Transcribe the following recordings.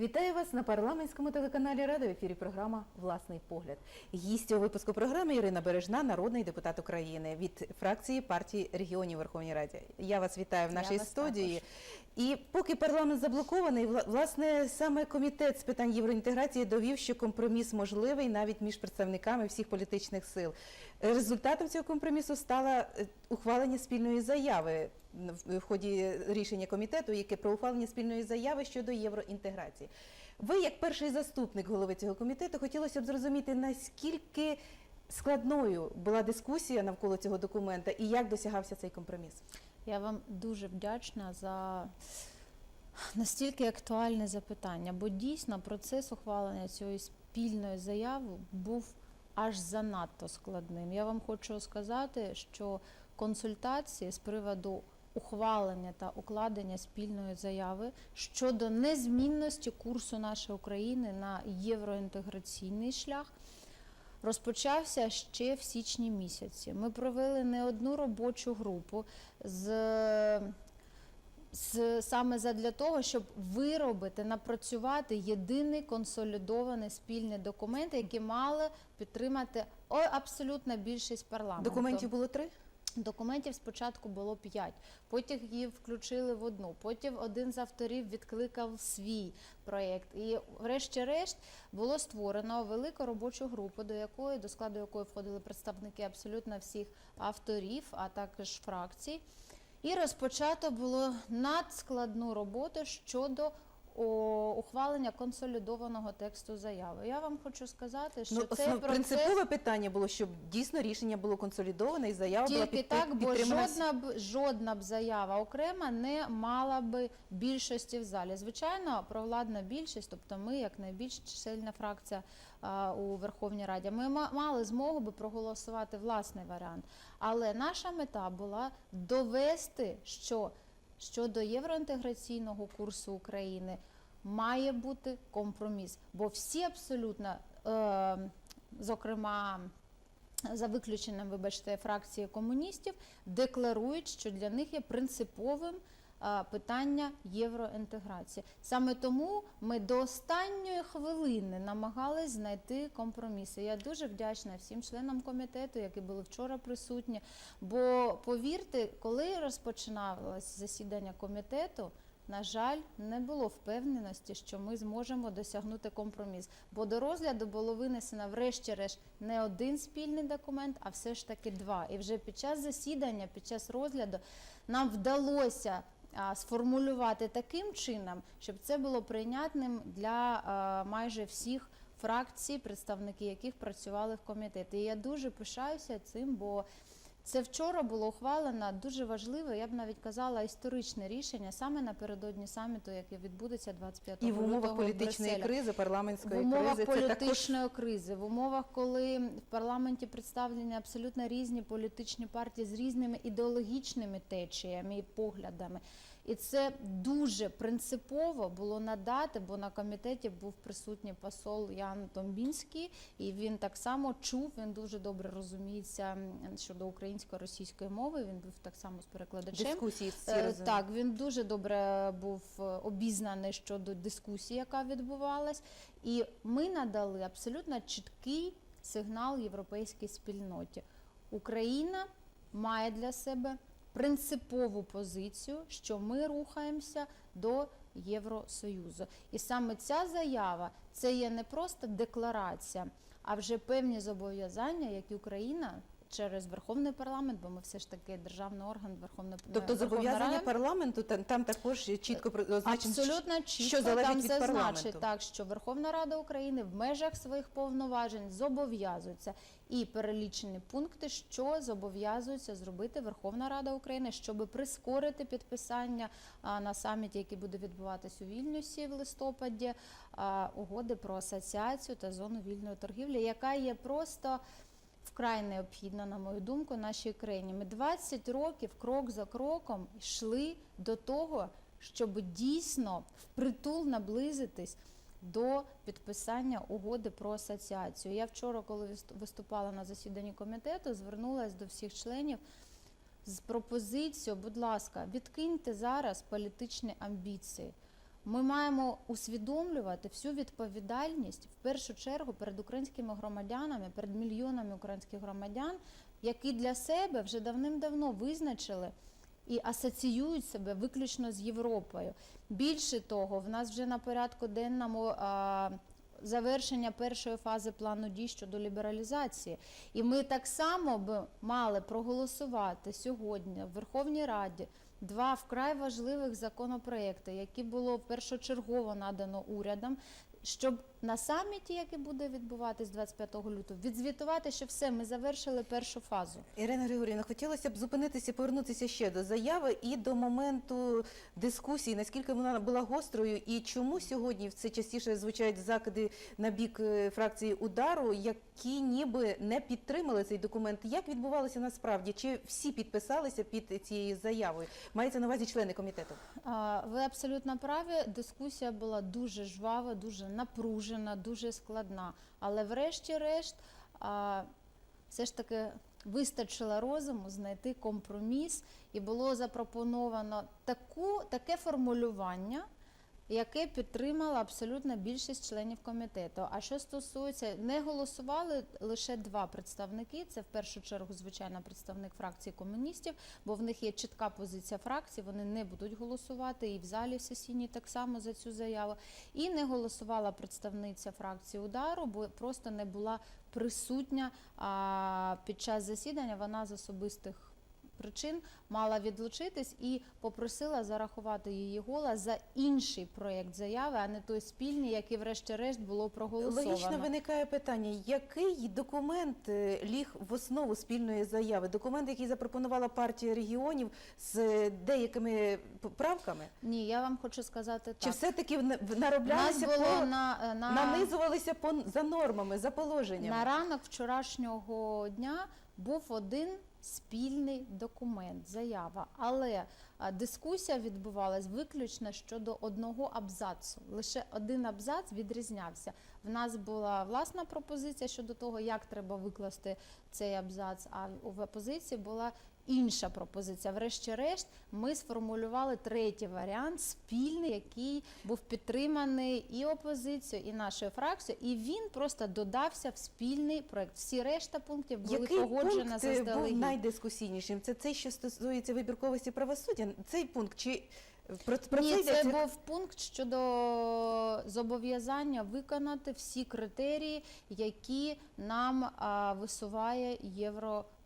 Вітаю вас на парламентському телеканалі Рада в ефірі програма Власний погляд. Гість у випуску програми Ірина Бережна, народний депутат України від фракції партії регіонів Верховній Раді. Я вас вітаю в нашій студії. І поки парламент заблокований, власне саме комітет з питань євроінтеграції довів, що компроміс можливий навіть між представниками всіх політичних сил. Результатом цього компромісу стало е, ухвалення спільної заяви в ході рішення комітету, яке про ухвалення спільної заяви щодо євроінтеграції. Ви, як перший заступник голови цього комітету, хотілося б зрозуміти, наскільки складною була дискусія навколо цього документа і як досягався цей компроміс. Я вам дуже вдячна за настільки актуальне запитання, бо дійсно процес ухвалення цієї спільної заяви був аж занадто складним. Я вам хочу сказати, що консультації з приводу ухвалення та укладення спільної заяви щодо незмінності курсу нашої України на євроінтеграційний шлях розпочався ще в січні місяці. Ми провели не одну робочу групу з, з саме задля того, щоб виробити, напрацювати єдиний консолідований спільний документ, який мали підтримати абсолютна більшість парламенту. Документів було три. Документів спочатку було п'ять, потім її включили в одну. Потім один з авторів відкликав свій проєкт. І, врешті-решт, було створено велику робочу групу, до якої до складу якої входили представники абсолютно всіх авторів, а також фракцій. І розпочато було надскладну роботу щодо ухвалення консолідованого тексту заяви. Я вам хочу сказати, що Ну, цей основ, процес принципове питання було, щоб дійсно рішення було консолідоване і заява була тільки під, так, бо жодна б жодна б заява окрема не мала би більшості в залі. Звичайно, провладна більшість, тобто ми, як найбільш чисельна фракція а, у Верховній Раді, ми мали змогу би проголосувати власний варіант. Але наша мета була довести, що щодо євроінтеграційного курсу України має бути компроміс, бо всі абсолютно, е, зокрема за виключенням, вибачте, фракції комуністів, декларують, що для них є принциповим питання євроінтеграції. Саме тому ми до останньої хвилини намагались знайти компроміси. Я дуже вдячна всім членам комітету, які були вчора присутні. Бо повірте, коли розпочиналось засідання комітету. На жаль, не було впевненості, що ми зможемо досягнути компроміс, бо до розгляду було винесено врешті-решт не один спільний документ, а все ж таки два. І вже під час засідання, під час розгляду нам вдалося сформулювати таким чином, щоб це було прийнятним для майже всіх фракцій, представники яких працювали в комітеті. І я дуже пишаюся цим, бо це вчора було ухвалено дуже важливе, я б навіть казала, історичне рішення саме напередодні саміту, яке відбудеться 25 І в умовах політичної в кризи, В парламентської умовах кризи, політичної також політичної кризи, в умовах, коли в парламенті представлені абсолютно різні політичні партії з різними ідеологічними течіями і поглядами. І це дуже принципово було надати, бо на комітеті був присутній посол Ян Томбінський, і він так само чув, він дуже добре розуміється щодо українсько-російської мови. Він був так само з перекладачем. дискусії всі Е. Так, він дуже добре був е, обізнаний щодо дискусії, яка відбувалась, і ми надали абсолютно чіткий сигнал європейській спільноті. Україна має для себе принципову позицію, що ми рухаємося до Євросоюзу. І саме ця заява це є не просто декларація, а вже певні зобов'язання, які Україна через Верховний парламент, бо ми все ж таки державний орган Верховної Тобто Верховна зобов'язання парламенту там, там також чітко Абсолютно чітко що залежить там від зазначить парламенту. так, що Верховна Рада України в межах своїх повноважень зобов'язується і перелічені пункти, що зобов'язується зробити Верховна Рада України, щоб прискорити підписання на саміті, який буде відбуватись у Вільнюсі в листопаді, угоди про асоціацію та зону вільної торгівлі, яка є просто вкрай необхідна, на мою думку, нашій країні. Ми 20 років крок за кроком йшли до того, щоб дійсно впритул наблизитись до підписання угоди про асоціацію. Я вчора, коли виступала на засіданні комітету, звернулася до всіх членів з пропозицією, будь ласка, відкиньте зараз політичні амбіції. Ми маємо усвідомлювати всю відповідальність в першу чергу перед українськими громадянами, перед мільйонами українських громадян, які для себе вже давним-давно визначили і асоціюють себе виключно з Європою. Більше того, в нас вже на порядку денному а, завершення першої фази плану дій щодо лібералізації. І ми так само б мали проголосувати сьогодні в Верховній Раді два вкрай важливих законопроекти, які було першочергово надано урядом. Щоб на саміті, який буде відбуватись 25 лютого, відзвітувати, що все, ми завершили першу фазу. Ірина Григорівна, хотілося б зупинитися, повернутися ще до заяви і до моменту дискусії, наскільки вона була гострою, і чому сьогодні все частіше звучать закиди на бік е, фракції удару, які ніби не підтримали цей документ. Як відбувалося насправді? Чи всі підписалися під цією заявою? Мається на увазі члени комітету? А, Ви абсолютно праві. Дискусія була дуже жвава, дуже напружена, дуже складна. Але врешті-решт, все ж таки вистачило розуму знайти компроміс, і було запропоновано таку, таке формулювання. Яке підтримала абсолютна більшість членів комітету. А що стосується, не голосували лише два представники. Це в першу чергу, звичайно, представник фракції комуністів, бо в них є чітка позиція фракції. Вони не будуть голосувати і в залі сесійній так само за цю заяву. І не голосувала представниця фракції удару, бо просто не була присутня а, під час засідання. Вона з особистих причин мала відлучитись і попросила зарахувати її голос за інший проєкт заяви, а не той спільний, який, врешті-решт, було проголосовано. Логічно виникає питання, який документ е, ліг в основу спільної заяви? Документ, який запропонувала партія регіонів з е, деякими поправками? Ні, я вам хочу сказати Чи все-таки в- нас нароблялися було по на, на, нанизувалися по за нормами, за положеннями? на ранок вчорашнього дня був один спільний документ, заява. Але дискусія відбувалась виключно щодо одного абзацу. Лише один абзац відрізнявся. В нас була власна пропозиція щодо того, як треба викласти цей абзац. А в опозиції була інша пропозиція. Врешті-решт, ми сформулювали третій варіант, спільний, який був підтриманий і опозицією, і нашою фракцією, і він просто додався в спільний проект. Всі решта пунктів були Який погоджені пункт е, був найдискусійнішим? Це цей, що стосується вибірковості правосуддя? Цей пункт чи про, про Ні, це це був пункт щодо зобов'язання виконати всі критерії, які нам а, висуває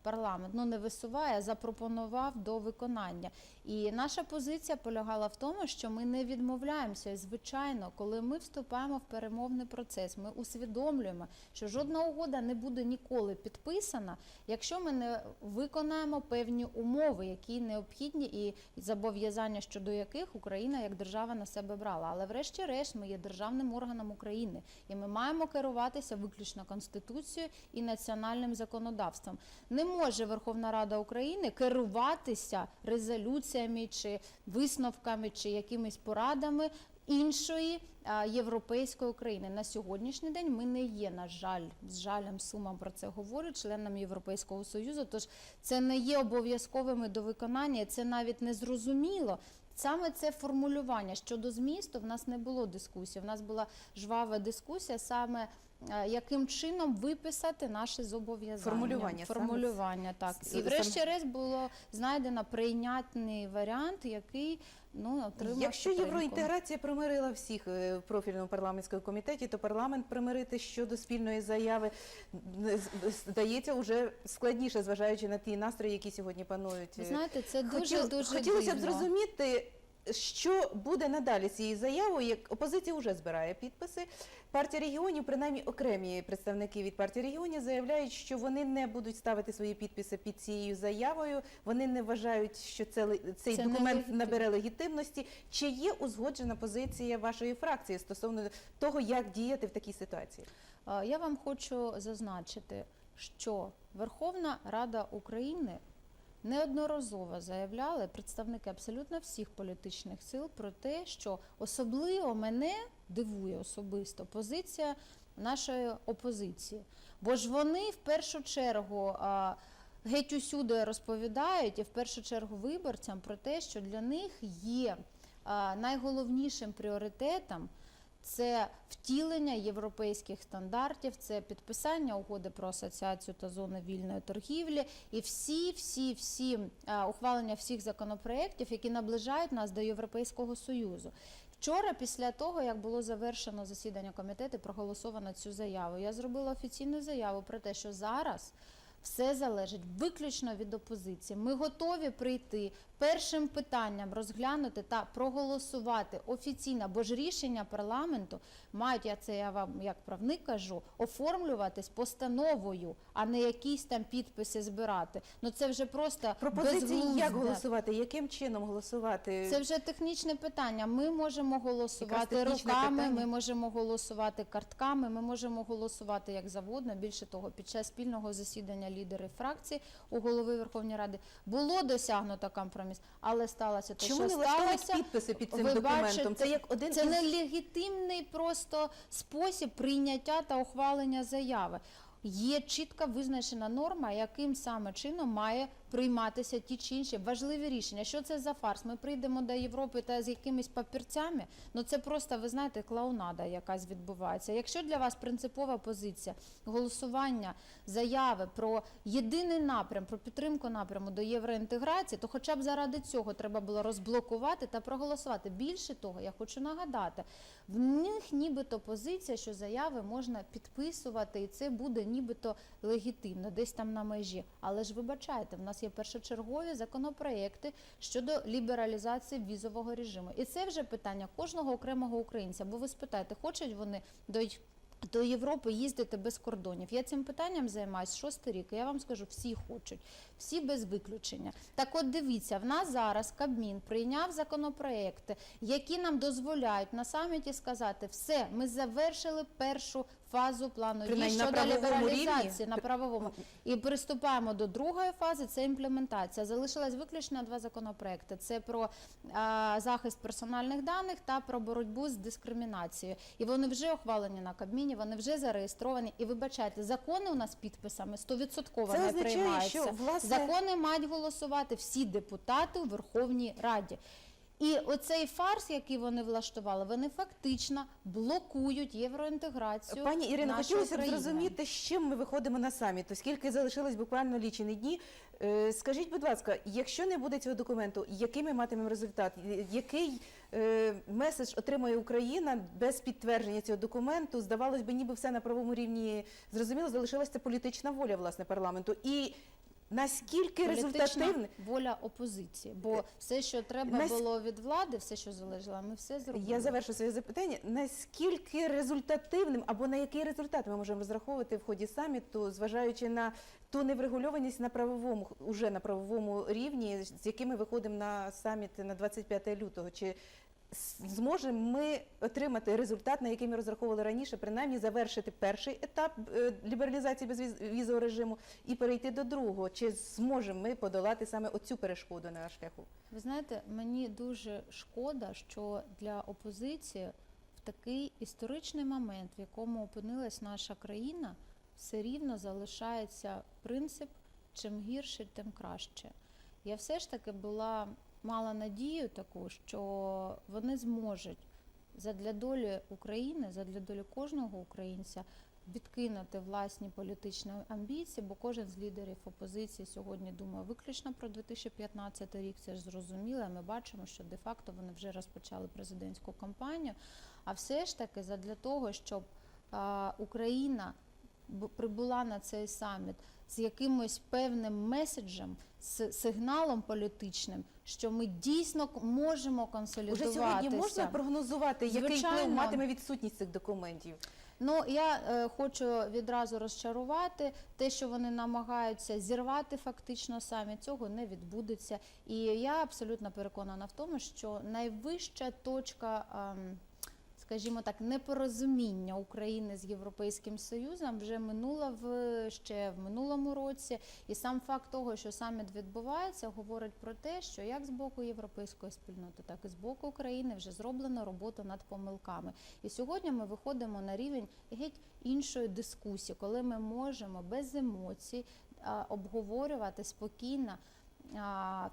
Європарламент. Ну не висуває, запропонував до виконання. І наша позиція полягала в тому, що ми не відмовляємося. І, Звичайно, коли ми вступаємо в перемовний процес, ми усвідомлюємо, що жодна угода не буде ніколи підписана, якщо ми не виконаємо певні умови, які необхідні, і зобов'язання щодо яких Україна як держава на себе брала. Але врешті-решт ми є державним органом України, і ми маємо керуватися виключно конституцією і національним законодавством. Не може Верховна Рада України керуватися резолюціями чи висновками чи якимись порадами. Іншої а, європейської України на сьогоднішній день ми не є, на жаль, з жалем сумом про це говорю, членом Європейського союзу. Тож це не є обов'язковими до виконання, це навіть не зрозуміло. Саме це формулювання щодо змісту в нас не було дискусії. В нас була жвава дискусія саме. Е, Яким чином виписати наші зобов'язання? Формулювання, Формулювання, так. І врешті-решт було знайдено прийнятний варіант, який ну, отримав Якщо підтримку. євроінтеграція примирила всіх е, в профільному парламентському комітеті, то парламент примирити щодо спільної заяви здається вже складніше, зважаючи на ті настрої, які сьогодні панують. Ви знаєте, це дуже Хотіл- дуже хотілося б зрозуміти, що буде надалі цією заявою. Як опозиція вже збирає підписи. Партія регіонів, принаймні окремі представники від партії регіонів, заявляють, що вони не будуть ставити свої підписи під цією заявою. Вони не вважають, що це цей Це документ нелегітимно. набере легітимності. Чи є узгоджена позиція вашої фракції стосовно того, як діяти в такій ситуації? Я вам хочу зазначити, що Верховна Рада України неодноразово заявляли представники абсолютно всіх політичних сил про те, що особливо мене дивує особисто позиція нашої опозиції. Бо ж вони в першу чергу геть усюди розповідають, і в першу чергу виборцям про те, що для них є найголовнішим пріоритетом це втілення європейських стандартів, це підписання угоди про асоціацію та зони вільної торгівлі і всі, всі, всі а, ухвалення всіх законопроєктів, які наближають нас до Європейського союзу. Вчора, після того, як було завершено засідання комітету, проголосовано цю заяву, я зробила офіційну заяву про те, що зараз все залежить виключно від опозиції. Ми готові прийти першим питанням розглянути та проголосувати офіційно, бо ж рішення парламенту мають, я це я вам як правник кажу, оформлюватись постановою, а не якісь там підписи збирати. Ну це вже просто Пропозиції як голосувати, яким чином голосувати? Це вже технічне питання. Ми можемо голосувати руками, питання. ми можемо голосувати картками, ми можемо голосувати як завгодно. Більше того, під час спільного засідання лідерів фракцій у голови Верховної Ради було досягнуто компроміс, але сталося те, Чому що не сталося. підписи під цим Ви документом? бачите, це як один Це із... не легітимний просто спосіб прийняття та ухвалення заяви. Є чітко визначена норма, яким саме чином має прийматися ті чи інші важливі рішення. Що це за фарс? Ми прийдемо до Європи та з якимись папірцями. Ну це просто ви знаєте, клоунада якась відбувається. Якщо для вас принципова позиція голосування заяви про єдиний напрям, про підтримку напряму до євроінтеграції, то хоча б заради цього треба було розблокувати та проголосувати. Більше того, я хочу нагадати, в них нібито позиція, що заяви можна підписувати, і це буде нібито легітимно, десь там на межі. Але ж вибачайте, в нас є першочергові законопроекти щодо лібералізації візового режиму. І це вже питання кожного окремого українця. Бо ви спитаєте, хочуть вони до до Європи їздити без кордонів. Я цим питанням займаюся шостий рік. і Я вам скажу, всі хочуть, всі без виключення. Так, от дивіться, в нас зараз Кабмін прийняв законопроекти, які нам дозволяють на саміті сказати, все, ми завершили першу фазу плану дій Принаймні, на щодо правовому лібералізації рівні? на правовому і приступаємо до другої фази. Це імплементація. Залишилось виключно два законопроекти: це про а, захист персональних даних та про боротьбу з дискримінацією. І вони вже ухвалені на Кабміні, вони вже зареєстровані. І вибачайте, закони у нас підписами 100% Це не означає, приймаються. що, власне- Закони мають голосувати всі депутати у Верховній Раді. І оцей фарс, який вони влаштували, вони фактично блокують євроінтеграцію. Пані Ірино, нашої хотілося б зрозуміти, з чим ми виходимо на саміт, оскільки залишилось буквально лічені дні. Е, Скажіть, будь ласка, якщо не буде цього документу, який ми матимемо результат? Е, Який е, меседж отримає Україна без підтвердження цього документу? Здавалось би, ніби все на правовому рівні зрозуміло, залишилася політична воля власне парламенту. І наскільки результативне? воля опозиції, бо все, що треба Нас- було від влади, все, що залежало, ми все зробили. Я завершу своє запитання. Наскільки результативним або на який результат ми можемо розраховувати в ході саміту, зважаючи на ту неврегульованість на правовому уже на правовому рівні, з якими виходимо на саміт на 25 лютого? Чи зможемо ми отримати результат, на який ми розраховували раніше, принаймні завершити перший етап е, лібералізації безвізового режиму і перейти до другого? Чи зможемо ми подолати саме оцю перешкоду на шляху? Ви знаєте, мені дуже шкода, що для опозиції в такий історичний момент, в якому опинилась наша країна, все рівно залишається принцип чим гірше, тим краще. Я все ж таки була мала надію таку, що вони зможуть задля долі України, задля долі кожного українця відкинути власні політичні амбіції, бо кожен з лідерів опозиції сьогодні думає виключно про 2015 рік. Це ж зрозуміло. Ми бачимо, що де-факто вони вже розпочали президентську кампанію. А все ж таки, задля того, щоб Україна прибула на цей саміт з якимось певним меседжем, з сигналом політичним, що ми дійсно можемо Уже сьогодні можна прогнозувати, який вплив матиме відсутність цих документів? Ну я е, хочу відразу розчарувати те, що вони намагаються зірвати фактично самі, цього не відбудеться. І я абсолютно переконана в тому, що найвища точка. ем, Скажімо так, непорозуміння України з Європейським Союзом вже минула в ще в минулому році, і сам факт того, що саміт відбувається, говорить про те, що як з боку європейської спільноти, так і з боку України вже зроблено роботу над помилками. І сьогодні ми виходимо на рівень геть іншої дискусії, коли ми можемо без емоцій обговорювати спокійно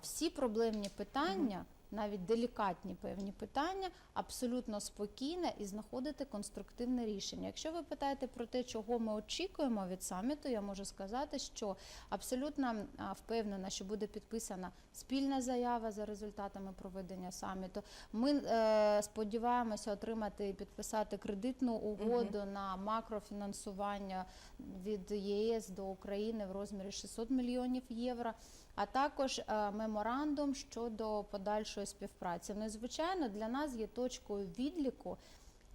всі проблемні питання. Навіть делікатні певні питання, абсолютно спокійне і знаходити конструктивне рішення. Якщо ви питаєте про те, чого ми очікуємо від саміту, я можу сказати, що абсолютно впевнена, що буде підписана спільна заява за результатами проведення саміту. Ми е, сподіваємося отримати і підписати кредитну угоду на макрофінансування від ЄС до України в розмірі 600 мільйонів євро. А також е, меморандум щодо подальшої співпраці. Ну і звичайно, для нас є точкою відліку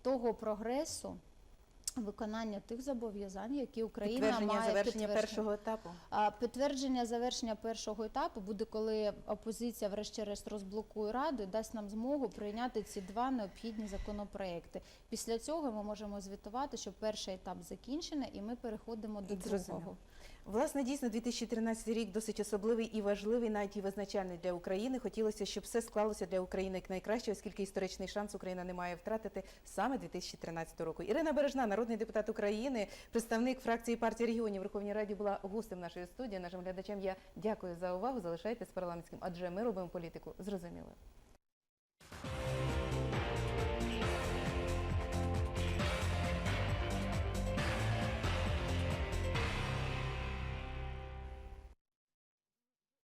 того прогресу виконання тих зобов'язань, які Україна Підтвердження має завершення першого етапу. А, Підтвердження завершення першого етапу буде, коли опозиція, врешті-решт, розблокує раду і дасть нам змогу прийняти ці два необхідні законопроекти. Після цього ми можемо звітувати, що перший етап закінчений, і ми переходимо до другого. Власне, дійсно, 2013 рік досить особливий і важливий, навіть і визначальний для України. Хотілося, щоб все склалося для України як найкраще, оскільки історичний шанс Україна не має втратити саме 2013 року. Ірина Бережна, народний депутат України, представник фракції партії регіонів Верховній Раді, була гостем нашої студії. Нашим глядачам я дякую за увагу. Залишайтесь парламентським, адже ми робимо політику зрозумілою.